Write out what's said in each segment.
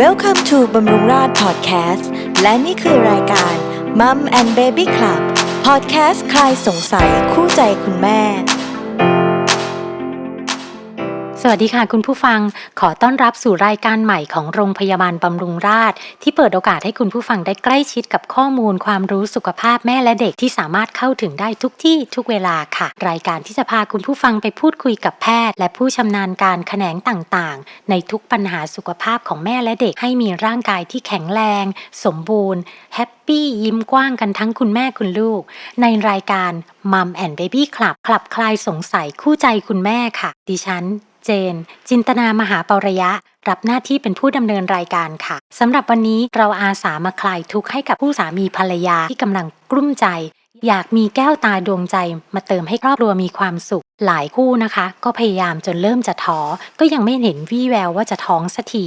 Welcome to บำรุงราชพอดแคสต์และนี่คือรายการ m ัมแอนเบบี้คลับพอดแคสต์คลายสงสัยคู่ใจคุณแม่ สวัสดีค่ะคุณผู้ฟังขอต้อนรับสู่รายการใหม่ของโรงพยาบาลบำรุงราษฎร์ที่เปิดโอกาสให้คุณผู้ฟังได้ใกล้ชิดกับข้อมูลความรู้สุขภาพแม่และเด็กที่สามารถเข้าถึงได้ทุกที่ทุกเวลาค่ะ รายการที่จะพาคุณผู้ฟังไปพูดคุยกับแพทย์ และผู้ชำนาญการแขนงต่างๆ ในทุกปัญหาสุขภาพของแม่และเด็กให้มีร่างกายที่แข็งแรง สมบูรณ์แฮปปี้ยิ้มกว้างกันทั้งคุณแม่คุณลูก ในรายการ Mum and Baby Club คลับคลายสงสัยคู่ใจคุณแม่ค่ะ ดิฉัน เจน จินตนามหาปรยะ รับหน้าที่เป็นผู้ดำเนินรายการค่ะสำหรับวันนี้เราอาสามาคลายทุกข์ให้กับผู้สามีภรรยาที่กำลังกลุ้มใจ อยากมีแก้วตาดวงใจ มาเติมให้ครอบครัวมีความสุข หลายคู่นะคะ ก็พยายามจนเริ่มจะท้อก็ยังไม่เห็นวี่แววว่าจะท้องสักที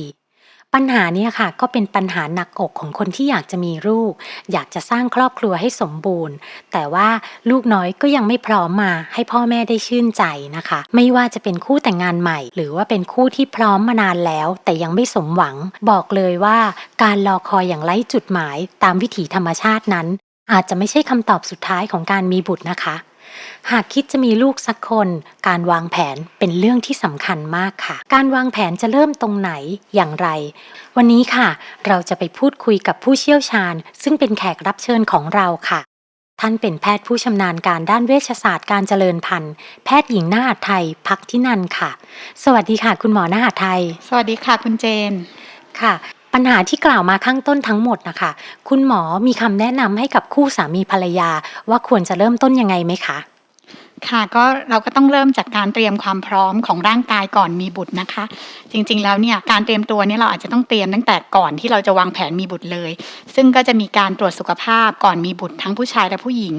ปัญหาเนี้ค่ะก็เป็นปัญหาหนักอกของคนที่อยากจะมีลูก อยากจะสร้างครอบครัวให้สมบูรณ์ แต่ว่าลูกน้อยก็ยังไม่พร้อมมาให้พ่อแม่ได้ชื่นใจนะคะ ไม่ว่าจะเป็นคู่แต่งงานใหม่ หรือว่าเป็นคู่ที่พร้อมมานานแล้ว แต่ยังไม่สมหวัง บอกเลยว่าการรอคอยอย่างไร้จุดหมาย ตามวิถีธรรมชาตินั้น อาจจะไม่ใช่คำตอบสุดท้ายของการมีบุตรนะคะ หากคิดจะมีลูกสักคน การวางแผนเป็นเรื่องที่สำคัญมากค่ะ การวางแผนจะเริ่มตรงไหนอย่างไร วันนี้ค่ะ เราจะไปพูดคุยกับผู้เชี่ยวชาญ ซึ่งเป็นแขกรับเชิญของเราค่ะ ท่านเป็นแพทย์ผู้ชำนาญการด้านเวชศาสตร์การเจริญพันธุ์ แพทย์หญิงหน้าหัดไทยพักที่นันท์ค่ะ สวัสดีค่ะ คุณหมอหน้าหัดไทย สวัสดีค่ะคุณเจนค่ะปัญหาที่กล่าวมาข้างต้นทั้งหมดนะคะ คุณหมอมีคำแนะนำให้กับคู่สามีภรรยาว่าควรจะเริ่มต้นยังไงไหมคะ ค่ะก็เราก็ต้องเริ่มจากการเตรียมความพร้อมของร่างกายก่อนมีบุตรนะคะ จริงๆแล้วเนี่ยการเตรียมตัวเนี่ยเราอาจจะต้องเตรียมตั้งแต่ก่อนที่เราจะวางแผนมีบุตรเลย ซึ่งก็จะมีการตรวจสุขภาพก่อนมีบุตรทั้งผู้ชายและผู้หญิง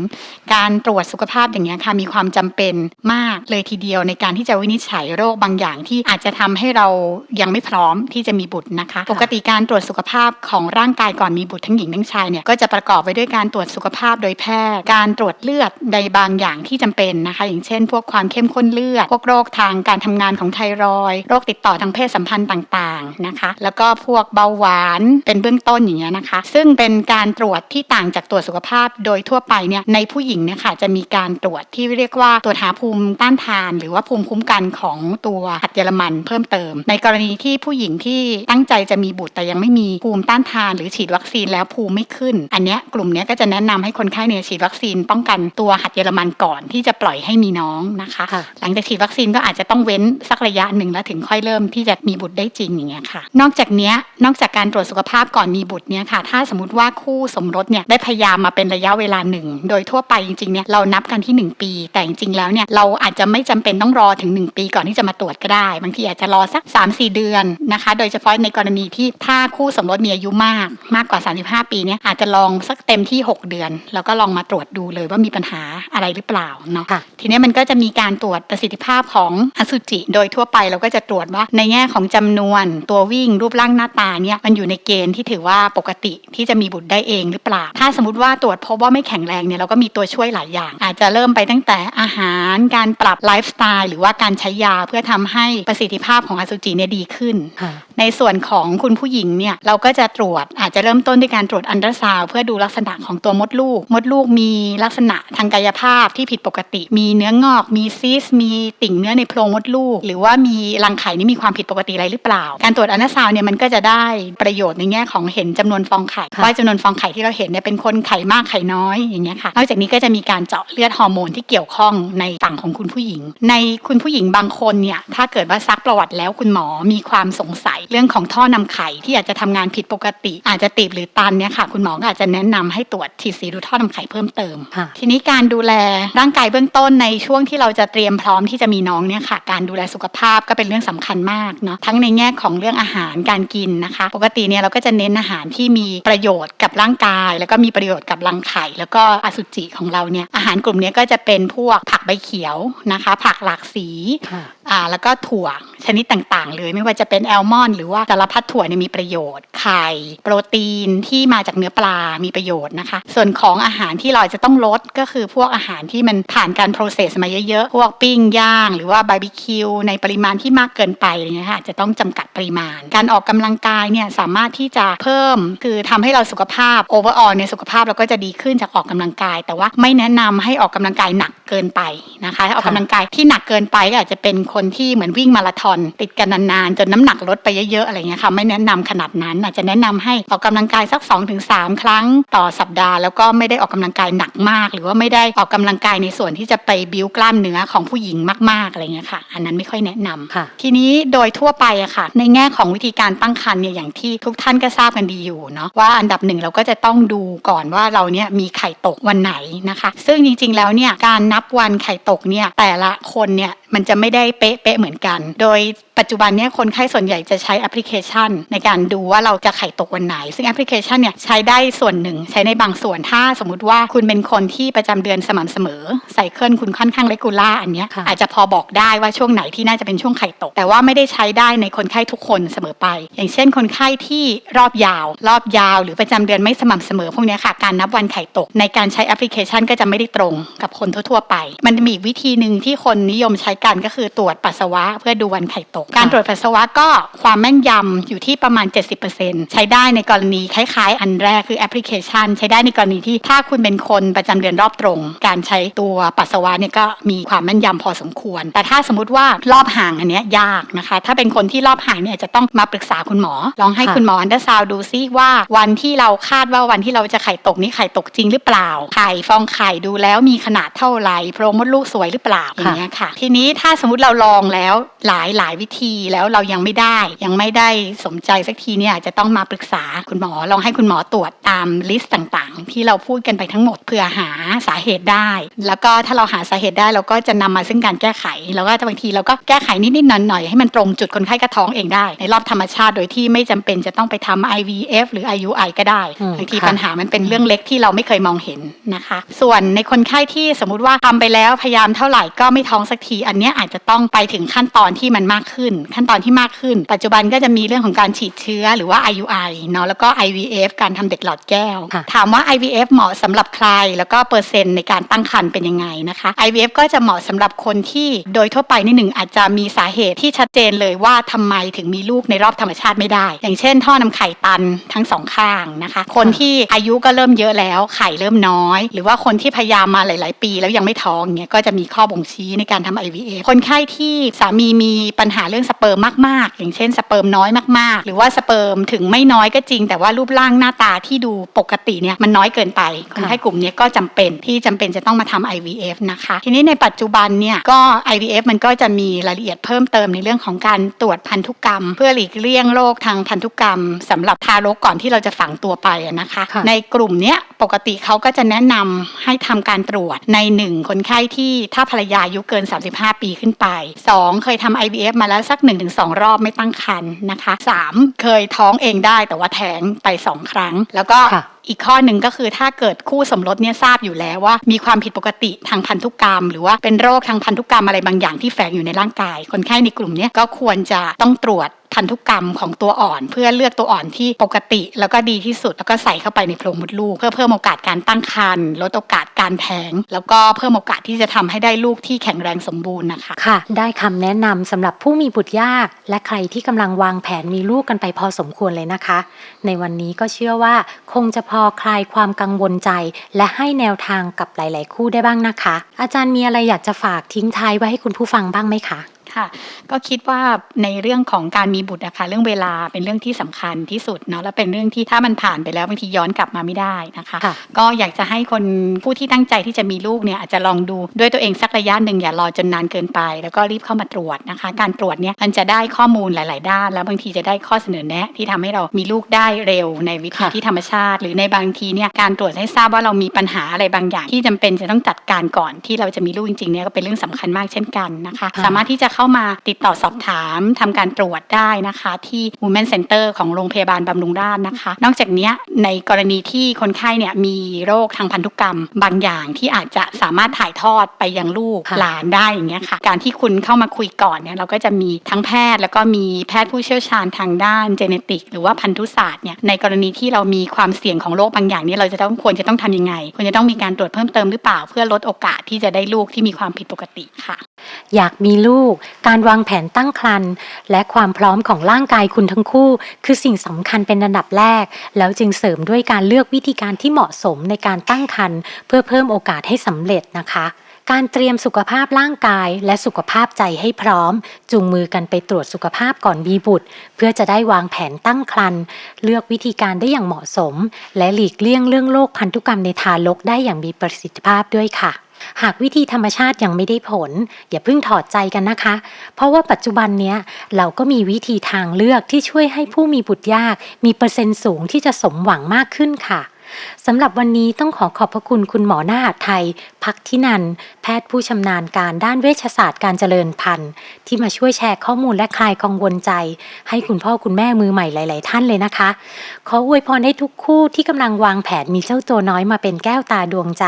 การตรวจสุขภาพอย่างนี้ยค่ะมีความจำเป็นมากเลยทีเดียวในการที่จะวินิจฉัยโรคบางอย่างที่อาจจะทำให้เรายังไม่พร้อมที่จะมีบุตรนะคะ ปกติการตรวจสุขภาพของร่างกายก่อนมีบุตรทั้งหญิงทั้งชายเนี่ยก็จะประกอบไปด้วยการตรวจสุขภาพโดยแพทย์ การตรวจเลือดในบางอย่างที่จำเป็นนะคะ อย่างเช่น พวกความเข้มข้นเลือด พวกโรคทางการทำงานของไทรอยโรคติดต่อทางเพศสัมพันธ์ต่างๆนะคะ แล้วก็พวกเบาหวานเป็นเบื้องต้นอย่างเงี้ยนะคะ ซึ่งเป็นการตรวจที่ต่างจากตรวจสุขภาพโดยทั่วไปเนี่ยในผู้หญิงเนี่ยค่ะจะมีการตรวจที่เรียกว่าตรวจหาภูมิต้านทาน หรือว่าภูมิคุ้มกันของตัวหัดเยอรมันเพิ่มเติม ในกรณีที่ผู้หญิงที่ตั้งใจจะมีบุตรแต่ยังไม่มีภูมิต้านทาน หรือฉีดวัคซีนแล้วภูมิไม่ขึ้น อันเนี้ยกลุ่มเนี้ยก็จะแนะนำให้คนไข้เนี่ยฉีดวัคซีนป้องกันตัวหัดเยอรมันก่อนที่จะปล่อยให้มีน้องนะคะค่ะหลังจากฉีดวัคซีนก็อาจจะต้องเว้นสักระยะหนึ่งแล้วถึงค่อยเริ่มที่จะมีบุตรได้จริงอย่างเงี้ยค่ะ นอกจากเนี้ยนอกจากการตรวจสุขภาพก่อนมีบุตรเนี่ยค่ะ ถ้าสมมติว่าคู่สมรสเนี่ยได้พยายามมาเป็นระยะเวลาหนึ่งโดยทั่วไปจริงๆเนี่ยเรานับกันที่ 1 ปี แต่จริงๆแล้วเนี่ยเราอาจจะไม่จำเป็นต้องรอถึง 1 ปีก่อนที่จะมาตรวจก็ได้ บางทีอาจจะรอสัก 3-4 เดือนนะคะ โดยเฉพาะในกรณีที่ถ้าคู่สมรสมีอายุมากมากกว่า 35 ปีเนี่ยอาจจะลองสักเต็มที่ 6 เดือน แล้วก็ลองมาตรวจดูเลยว่ามีปัญหาอะไรหรือเปล่าเนาะค่ะทีนี้มันก็จะมีการตรวจประสิทธิภาพของอสุจิ โดยทั่วไปเราก็จะตรวจว่าในแง่ของจำนวนตัววิ่งรูปร่างหน้าตาเนี่ยมันอยู่ในเกณฑ์ที่ถือว่าปกติที่จะมีบุตรได้เองหรือเปล่า ถ้าสมมติว่าตรวจพบว่าไม่แข็งแรงเนี่ยเราก็มีตัวช่วยหลายอย่าง อาจจะเริ่มไปตั้งแต่อาหารการปรับไลฟ์สไตล์หรือว่าการใช้ยาเพื่อทำให้ประสิทธิภาพของอสุจิเนี่ยดีขึ้น ในส่วนของคุณผู้หญิงเนี่ยเราก็จะตรวจอาจจะเริ่มต้นด้วยการตรวจอันตราซาวด์เพื่อดูลักษณะของตัวมดลูก มดลูกมีลักษณะทางกายภาพที่ผิดปกติ มีเนื้องอก มีซีสต์มีติ่งเนื้อในโพรงมดลูก หรือว่ามีรังไข่นี่มีความผิดปกติอะไรหรือเปล่า การตรวจอันตราซาวด์เนี่ยมันก็จะได้ประโยชน์ในแง่ของเห็นจำนวนฟองไข่ค่ะว่าจำนวนฟองไข่ที่เราเห็นเนี่ยเป็นคนไข่มากไข่น้อยอย่างเงี้ยค่ะนอกจากนี้ก็จะมีการเจาะเลือดฮอร์โมนที่เกี่ยวข้องในฝั่งของคุณผู้หญิง ในคุณผู้หญิงบางคนเนี่ยถ้าเกิดว่าซักประวัติแล้วคุณหมอมีความสงสัยเรื่องของท่อนำไข่ที่อาจจะทำงานผิดปกติ อาจจะตีบหรือตันเนี่ยค่ะคุณหมอก็อาจจะแนะนำให้ตรวจฉีดสีดูท่อนำไข่เพิ่มเติมค่ะทีนี้การดูแลร่างกายเบื้องต้นในช่วงที่เราจะเตรียมพร้อมที่จะมีน้องเนี่ยค่ะการดูแลสุขภาพก็เป็นเรื่องสำคัญมากเนาะทั้งในแง่ของเรื่องอาหารการกินนะคะ ปกติเนี่ยเราก็จะเน้นอาหารที่มีประโยชน์กับร่างกาย แล้วก็มีประโยชน์กับรังไข่ แล้วก็อสุจิของเราเนี่ยอาหารกลุ่มเนี้ยก็จะเป็นพวกผักใบเขียวนะคะ ผักหลากสีค่ะอ่าแล้วก็ถั่วชนิดต่างๆเลยไม่ว่าจะเป็นแอลมอนด์หรือว่าสารพัดถั่วเนี่ยมีประโยชน์ ไข่ โปรตีนที่มาจากเนื้อปลา มีประโยชน์นะคะ ส่วนของอาหารที่เราจะต้องลดก็คือพวกอาหารที่มันผ่านการ process มาเยอะๆ พวกปิ้งย่าง หรือว่าบาร์บีคิวในปริมาณที่มากเกินไปอะไรเงี้ยค่ะอาจจะต้องจำกัดปริมาณ การออกกำลังกายเนี่ยสามารถที่จะเพิ่ม คือทำให้เราสุขภาพ overall ในยสุขภาพเราก็จะดีขึ้นจากออกกำลังกาย แต่ว่าไม่แนะนำให้ออกกำลังกายหนักเกินไปนะคะให้ออกกำลังกายที่หนักเกินไปก็อาจจะเป็นคนที่เหมือนวิ่งมาราธอนติดกันนานๆจนน้ำหนักลดไปเยอะๆอะไรเงี้ยค่ะไม่แนะนำขนาดนั้น อาจจะแนะนำให้ออกกำลังกายสัก 2-3 ครั้งต่อสัปดาห์ แล้วก็ไม่ได้ออกกำลังกายหนักมาก หรือว่าไม่ได้ออกกำลังกายในส่วนที่จะไปบิวกล้ามเนื้อของผู้หญิงมากๆอะไรเงี้ยค่ะ อันนั้นไม่ค่อยแนะนำค่ะ ทีนี้โดยทั่วไปอะค่ะ ในแง่ของวิธีการตั้งครรภ์เนี่ยอย่างที่ทุกท่านก็ทราบกันดีอยู่เนาะว่าอันดับหนึ่งเราก็จะต้องดูก่อนว่าเราเนี่ยมีไข่ตกวันไหนนะคะ ซึ่งจริงๆแล้วเนี่ยการนับวันไข่ตกเนี่ยแต่ละคนเนี่ยมันจะไม่ได้เป๊ะๆเหมือนกัน โดย ปัจจุบันเนี่ยคนไข้ส่วนใหญ่จะใช้แอปพลิเคชัน ในการดูว่าเราจะไข่ตกวันไหน ซึ่งแอปพลิเคชันเนี่ยใช้ได้ส่วนหนึ่ง ใช้ในบางส่วนถ้าสมมุติว่าคุณเป็นคนที่ประจำเดือนสม่ำเสมอไซเคิลคุณค่อนข้างเลกูล่าอันเนี้ยค่ะอาจจะพอบอกได้ว่าช่วงไหนที่น่าจะเป็นช่วงไข่ตก แต่ว่าไม่ได้ใช้ได้ในคนไข้ทุกคนเสมอไป อย่างเช่นคนไข้ที่รอบยาว รอบยาว หรือประจำเดือนไม่สม่ำเสมอ พวกเนี้ยค่ะการนับวันไข่ตก ในการใช้แอปพลิเคชันก็จะไม่ได้ตรงกับคนทั่วๆไป มันจะมีอีกวิธีหนึ่งที่คนนิยมใช้กันก็คือตรวจปัสสาวะเพื่อดูวันไข่ตกการตรวจปัสสาวะก็ความแม่นยำอยู่ที่ประมาณ 70%ใช้ได้ในกรณีคล้ายๆ อันแรกคือแอปพลิเคชัน ใช้ได้ในกรณีที่ถ้าคุณเป็นคนประจำเดือนรอบตรง การใช้ตัวปัสสาวะเนี่ยก็มีความแม่นยำพอสมควร แต่ถ้าสมมติว่ารอบห่างอันเนี้ยยากนะคะ ถ้าเป็นคนที่รอบห่างเนี่ยจะต้องมาปรึกษาคุณหมอ ลองให้คุณหมออันเดอร์ซาวดูซิว่าวันที่เราคาดว่าวันที่เราจะไข่ตกนี่ไข่ตกจริงหรือเปล่าไข่ฟองไข่ดูแล้วมีขนาดเท่าไหร่โพรงมดลูกสวยหรือเปล่าอย่างเงี้ยค่ะ ทีนี้ถ้าสมมติเราลองแล้วหลายหลายวิธีแล้วเรายังไม่ได้ ยังไม่ได้สมใจสักทีเนี่ยอาจจะต้องมาปรึกษาคุณหมอลองให้คุณหมอตรวจตามลิสต์ต่างๆ ที่เราพูดกันไปทั้งหมดเพื่อหาสาเหตุได้ แล้วก็ถ้าเราหาสาเหตุได้เราก็จะนำมาซึ่งการแก้ไข แล้วก็บางทีเราก็แก้ไขนิดๆหน่อยๆให้มันตรงจุดคนไข้กระท้องเองได้ ในรอบธรรมชาติโดยที่ไม่จำเป็นจะต้องไปทำ IVF หรือ IUI ก็ได้อืมบางทีค่ะปัญหามันเป็นเรื่องเล็กที่เราไม่เคยมองเห็นนะคะ ส่วนในคนไข้ที่สมมุติว่าทำไปแล้วพยายามเท่าไหร่ก็ไม่ท้องสักที อันเนี้ยอาจจะต้องไปถึงขั้นตอนที่มันมากขึ้นขั้นตอนที่มากขึ้น ปัจจุบันก็จะมีเรื่องของการฉีดเชื้อหรือว่า IUI เนาะแล้วก็ IVF การทำเด็กหลอดแก้วค่ะถามว่า IVF เหมาะสำหรับใคร แล้วก็เปอร์เซ็นต์ในการตั้งครรภ์เป็นยังไงนะคะ IVF ก็จะเหมาะสำหรับคนที่โดยทั่วไปนี่หนึ่งอาจจะมีสาเหตุที่ชัดเจนเลยว่าทำไมถึงมีลูกในรอบธรรมชาติไม่ได้ อย่างเช่น ท่อนำไข่ตันทั้งสองข้างนะคะ คนที่อายุก็เริ่มเยอะแล้ว ไข่เริ่มน้อย หรือว่าคนที่พยายามมาหลาย ๆ ปีแล้วยังไม่ท้องเงี้ยก็จะมีข้อบ่งชี้ในการทำ IVF คนไข้ที่สามีมีปัญหาเรื่องสเปิร์มมาก ๆ อย่างเช่นสเปิร์มน้อยมาก ๆ หรือว่าสเปิร์มถึงไม่น้อยก็จริง แต่ว่ารูปร่างหน้าตาที่ดูปกติเนี่ยมันน้อยเกินไปคนไข้กลุ่มเนี้ยก็จำเป็นที่จำเป็นจะต้องมาทำ IVF นะคะ ทีนี้ในปัจจุบันเนี่ยก็ IVF มันก็จะมีรายละเอียดเพิ่มเติมในเรื่องของการตรวจพันธุกรรม เพื่อหลีกเลี่ยงโรคทางพันธุกรรมสำหรับทารกก่อนที่เราจะฝังตัวไปอะนะคะค่ะในกลุ่มเนี้ยปกติเขาก็จะแนะนำให้ทำการตรวจในหนึ่งคนไข้ที่ถ้าภรรยาอายุเกิน 35 ปีขึ้นไป 2 เคยทำ IVF มาแล้วสัก 1-2 รอบไม่ตั้งครรภ์นะคะ 3 เคยท้องเองได้แต่ว่าแท้งไป 2 ครั้ง แล้วก็ค่ะอีกข้อหนึ่งก็คือถ้าเกิดคู่สมรสเนี่ยทราบอยู่แล้วว่า มีความผิดปกติทางพันธุกรรม หรือว่าเป็นโรคทางพันธุกรรมอะไรบางอย่างที่แฝงอยู่ในร่างกาย คนไข้ในกลุ่มเนี้ยก็ควรจะต้องตรวจ พันธุกรรมของตัวอ่อน เพื่อเลือกตัวอ่อนที่ปกติ แล้วก็ดีที่สุดแล้วก็ใส่เข้าไปในโพรงมดลูก เพื่อเพิ่มโอกาสการตั้งครรภ์ลดโอกาสการแท้งแล้วก็เพิ่มโอกาสที่จะทำให้ได้ลูกที่แข็งแรงสมบูรณ์นะคะค่ะ ได้คำแนะนำสำหรับผู้มีบุตรยาก และใครที่กำลังวางแผนมีลูกกันไปพอสมควรเลยนะคะ ในวันนี้ก็เชื่อว่าคงจะพอคลายความกังวลใจ และให้แนวทางกับหลาย ๆ คู่ได้บ้างนะคะ อาจารย์มีอะไรอยากจะฝากทิ้งท้ายไว้ให้คุณผู้ฟังบ้างไหมคะ ค่ะ ก็คิดว่าในเรื่องของการมีบุตรนะคะเรื่องเวลาเป็นเรื่องที่สำคัญที่สุดเนาะและเป็นเรื่องที่ถ้ามันผ่านไปแล้วบางทีย้อนกลับมาไม่ได้นะคะค่ะก็อยากจะให้คนผู้ที่ตั้งใจที่จะมีลูกเนี่ยอาจจะลองดูด้วยตัวเองสักระยะหนึ่งอย่ารอจนนานเกินไป แล้วก็รีบเข้ามาตรวจนะคะ การตรวจเนี่ยมันจะได้ข้อมูลหลาย ๆ ด้าน แล้วบางทีจะได้ข้อเสนอแนะที่ทำให้เรามีลูกได้เร็วในวิธีค่ะที่ธรรมชาติ หรือในบางทีเนี่ยการตรวจให้ทราบว่าเรามีปัญหาอะไรบางอย่าง ที่จำเป็นจะต้องจัดการก่อนที่เราจะมีลูกจริง ๆ เนี่ยก็เป็นเรื่องสำคัญมากเช่นกันนะคะค่ะสามารถที่จะเข้ามาติดต่อสอบถามทำการตรวจได้นะคะ ที่ Women Center ของโรงพยาบาลบำรุงราษฎร์นะคะ นอกจากนี้ในกรณีที่คนไข้เนี่ยมีโรคทางพันธุกรรม บางอย่างที่อาจจะสามารถถ่ายทอดไปยังลูกหลานได้อย่างเงี้ยค่ะ การที่คุณเข้ามาคุยก่อนเนี่ยเราก็จะมีทั้งแพทย์ แล้วก็มีแพทย์ผู้เชี่ยวชาญทางด้านเจเนติก หรือว่าพันธุศาสตร์เนี่ยในกรณีที่เรามีความเสี่ยงของโรคบางอย่างเนี่ยเราจะต้องควรจะต้องทำยังไงควรจะต้องมีการตรวจเพิ่มเติมหรือเปล่า เพื่อลดโอกาสที่จะได้ลูกที่มีความผิดปกติค่ะ อยากมีลูกการวางแผนตั้งครรภ์และความพร้อมของร่างกายคุณทั้งคู่ คือสิ่งสำคัญเป็นอันดับแรก แล้วจึงเสริมด้วยการเลือกวิธีการที่เหมาะสมในการตั้งครรภ์เพื่อเพิ่มโอกาสให้สำเร็จนะคะการเตรียมสุขภาพร่างกายและสุขภาพใจให้พร้อม จูงมือกันไปตรวจสุขภาพก่อนมีบุตร เพื่อจะได้วางแผนตั้งครรภ์เลือกวิธีการได้อย่างเหมาะสม และหลีกเลี่ยงเรื่องโรคพันธุกรรมในทารกได้อย่างมีประสิทธิภาพด้วยค่ะ หากวิธีธรรมชาติยังไม่ได้ผล อย่าเพิ่งถอดใจกันนะคะ เพราะว่าปัจจุบันเนี้ยเราก็มีวิธีทางเลือกที่ช่วยให้ผู้มีบุตรยาก มีเปอร์เซ็นต์สูงที่จะสมหวังมากขึ้นค่ะ สำหรับวันนี้ต้องขอขอบพระคุณคุณหมอหน้าหัดไทย พักทินัน แพทย์ผู้ชำนาญการด้านเวชศาสตร์การเจริญพันธุ์ ที่มาช่วยแชร์ข้อมูลและคลายกังวลใจ ให้คุณพ่อคุณแม่มือใหม่หลาย ๆ ท่านเลยนะคะ ขออวยพรให้ทุกคู่ที่กำลังวางแผนมีเจ้าตัวน้อยมาเป็นแก้วตาดวงใจ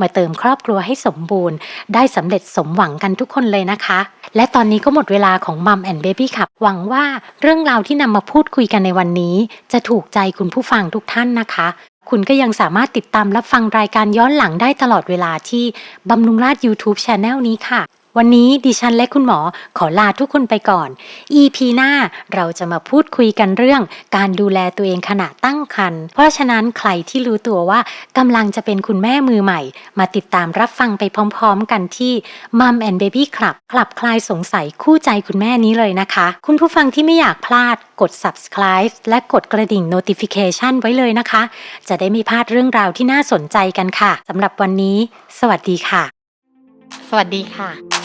มาเติมครอบครัวให้สมบูรณ์ ได้สำเร็จสมหวังกันทุกคนเลยนะคะ และตอนนี้ก็หมดเวลาของมัมแอนเบบี้ขับหวังว่าเรื่องราวที่นำมาพูดคุยกันในวันนี้ จะถูกใจคุณผู้ฟังทุกท่านนะคะ คุณก็ยังสามารถติดตามรับฟังรายการย้อนหลังได้ตลอดเวลาที่บำรุงราช YouTube Channel นี้ค่ะ วันนี้ดิฉันและคุณหมอขอลาทุกคนไปก่อน EP หน้าเราจะมาพูดคุยกันเรื่อง การดูแลตัวเองขณะตั้งครรภ์ เพราะฉะนั้นใครที่รู้ตัวว่ากำลังจะเป็นคุณแม่มือใหม่ มาติดตามรับฟังไปพร้อมๆ กันที่ Mum and Baby Club คลับคลายสงสัยคู่ใจคุณแม่นี้เลยนะคะ คุณผู้ฟังที่ไม่อยากพลาดกด subscribe และกดกระดิ่ง notification ไว้เลยนะคะ จะได้ไม่พลาดเรื่องราวที่น่าสนใจกันค่ะสำหรับวันนี้ สวัสดีค่ะ สวัสดีค่ะ